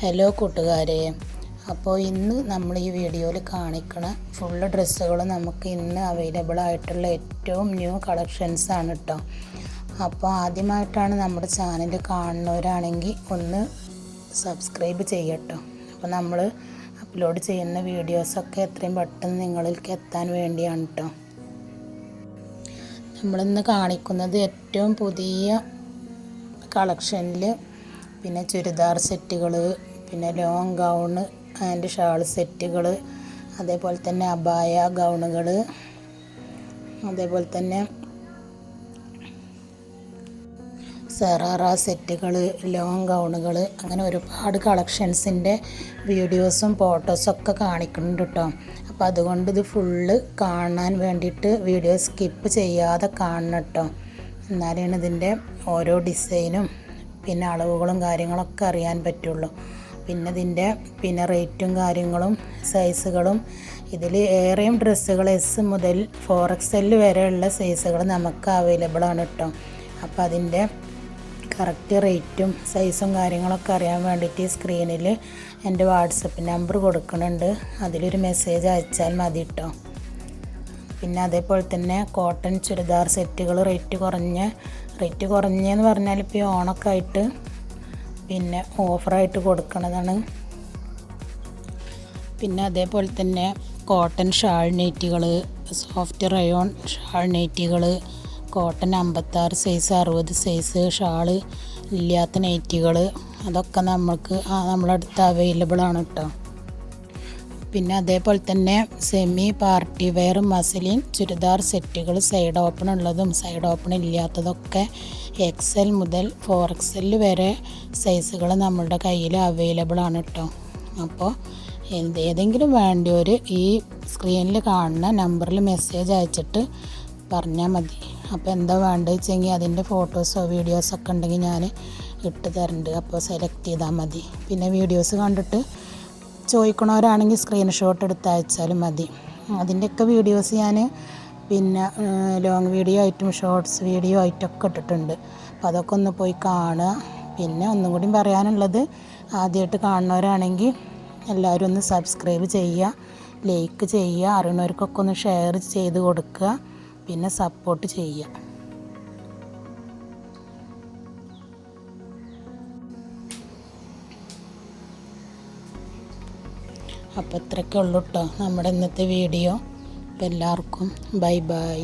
Hello കൂട്ടുകാരെ. അപ്പോൾ ഇന്ന് നമ്മൾ ഈ വീഡിയോയിൽ കാണിക്കണ ഫുള്ള് ഡ്രസ്സുകൾ നമുക്ക് ഇന്ന് അവൈലബിൾ ആയിട്ടുള്ള ഏറ്റവും ന്യൂ കളക്ഷൻസ് ആണ് കേട്ടോ അപ്പോൾ ആദ്യമായിട്ടാണ് നമ്മുടെ ചാനൽ കാണുന്നവരാണെങ്കിൽ ഒന്ന് സബ്സ്ക്രൈബ് ചെയ്യട്ടോ. അപ്പോൾ നമ്മൾ അപ്ലോഡ് ചെയ്യുന്ന വീഡിയോസൊക്കെ എത്രയും പെട്ടെന്ന് നിങ്ങളിലേക്ക് എത്താൻ വേണ്ടിയാണ് കേട്ടോ നമ്മളിന്ന് കാണിക്കുന്നത് ഏറ്റവും പുതിയ കളക്ഷനിൽ പിന്നെ ചുരിദാർ സെറ്റുകൾ പിന്നെ ലോങ് ഗൗണ് ആൻഡ് ഷാൾ സെറ്റുകൾ അതേപോലെ തന്നെ അബായ ഗൗണുകൾ അതേപോലെ തന്നെ സെറാറ സെറ്റുകൾ ലോങ് ഗൗണുകൾ അങ്ങനെ ഒരുപാട് കളക്ഷൻസിന്റെ വീഡിയോസും ഫോട്ടോസും ഒക്കെ കാണിക്കുന്നുണ്ട് കേട്ടോ അപ്പോൾ അതുകൊണ്ട് ഇത് ഫുള്ള് കാണാൻ വേണ്ടിയിട്ട് വീഡിയോ സ്കിപ്പ് ചെയ്യാതെ കാണണം കേട്ടോ എന്നാലാണ് ഇതിന്റെ ഓരോ ഡിസൈനും പിന്നെ അളവുകളും കാര്യങ്ങളൊക്കെ അറിയാൻ പറ്റുള്ളൂ. പിന്നെ ഇതിന്റെ പിന്നെ റേറ്റും കാര്യങ്ങളും സൈസുകളും. ഇതിൽ ഏറെയും ഡ്രസ്സുകൾ എസ് മുതൽ ഫോർ എക്സ് എൽ വരെയുള്ള സൈസുകൾ നമുക്ക് അവൈലബിൾ ആണ് കേട്ടോ അപ്പോൾ അതിന്റെ കറക്റ്റ് റേറ്റും സൈസും കാര്യങ്ങളൊക്കെ അറിയാൻ വേണ്ടിയിട്ട് സ്ക്രീനിൽ എന്റെ വാട്സപ്പ് നമ്പർ കൊടുക്കുന്നുണ്ട്. അതിലൊരു മെസ്സേജ് അയച്ചാൽ മതി കേട്ടോ പിന്നെ അതേപോലെ തന്നെ കോട്ടൺ ചുരിദാർ സെറ്റുകൾ റേറ്റ് കുറഞ്ഞ റേറ്റ് കുറഞ്ഞെന്ന് പറഞ്ഞാൽ ഇപ്പോൾ ഓണൊക്കെ ആയിട്ട് പിന്നെ ഓഫറായിട്ട് കൊടുക്കണതാണ്. പിന്നെ അതേപോലെ തന്നെ കോട്ടൺ ഷാൾ നെയ്റ്റുകൾ സോഫ്റ്റ് റയോൺ ഷാൾ നെയ്റ്റുകൾ കോട്ടൺ അമ്പത്താറ് സൈസ് അറുപത് സൈസ് ഷാൾ ഇല്ലാത്ത നെറ്റികൾ അതൊക്കെ നമുക്ക് ആ നമ്മളടുത്ത് അവൈലബിൾ ആണ് കേട്ടോ. പിന്നെ അതേപോലെ തന്നെ semi party wear muslin churidar സെറ്റുകൾ സൈഡ് ഓപ്പൺ ഉള്ളതും സൈഡ് ഓപ്പൺ ഇല്ലാത്തതൊക്കെ എക്സ് എൽ മുതൽ ഫോർ എക്സ് എൽ വരെ സൈസുകൾ നമ്മളുടെ കയ്യിൽ അവൈലബിൾ ആണ് കേട്ടോ അപ്പോൾ ഏതെങ്കിലും വേണ്ടിയവർ ഈ സ്ക്രീനിൽ കാണുന്ന നമ്പറിൽ മെസ്സേജ് അയച്ചിട്ട് പറഞ്ഞാൽ മതി. അപ്പോൾ എന്താ വേണ്ടത് വെച്ചെങ്കിൽ അതിന്റെ ഫോട്ടോസോ വീഡിയോസോ ഒക്കെ ഉണ്ടെങ്കിൽ ഞാൻ ഇട്ട് തരുന്നുണ്ട് അപ്പോൾ സെലക്ട് ചെയ്താൽ മതി. പിന്നെ വീഡിയോസ് കണ്ടിട്ട് ചോദിക്കണവരാണെങ്കിൽ സ്ക്രീൻഷോട്ട് എടുത്ത് അയച്ചാലും മതി. അതിന്റെയൊക്കെ വീഡിയോസ് ഞാൻ പിന്നെ ലോങ് വീഡിയോ ആയിട്ടും ഷോർട്സ് വീഡിയോ ആയിട്ടൊക്കെ ഇട്ടിട്ടുണ്ട്. അപ്പോൾ അതൊക്കെ ഒന്ന് പോയി കാണുക. പിന്നെ ഒന്നും കൂടി പറയാനുള്ളത് ആദ്യമായിട്ട് കാണുന്നവരാണെങ്കിൽ എല്ലാവരും ഒന്ന് സബ്സ്ക്രൈബ് ചെയ്യുക ലൈക്ക് ചെയ്യുക അറിയുന്നവർക്കൊക്കെ ഒന്ന് ഷെയർ ചെയ്ത് കൊടുക്കുക പിന്നെ സപ്പോർട്ട് ചെയ്യുക. അപ്പോൾ ഇത്രയൊക്കെ ഉള്ളൂ കേട്ടോ നമ്മുടെ ഇന്നത്തെ വീഡിയോ. അപ്പോൾ എല്ലാവർക്കും ബൈ ബൈ.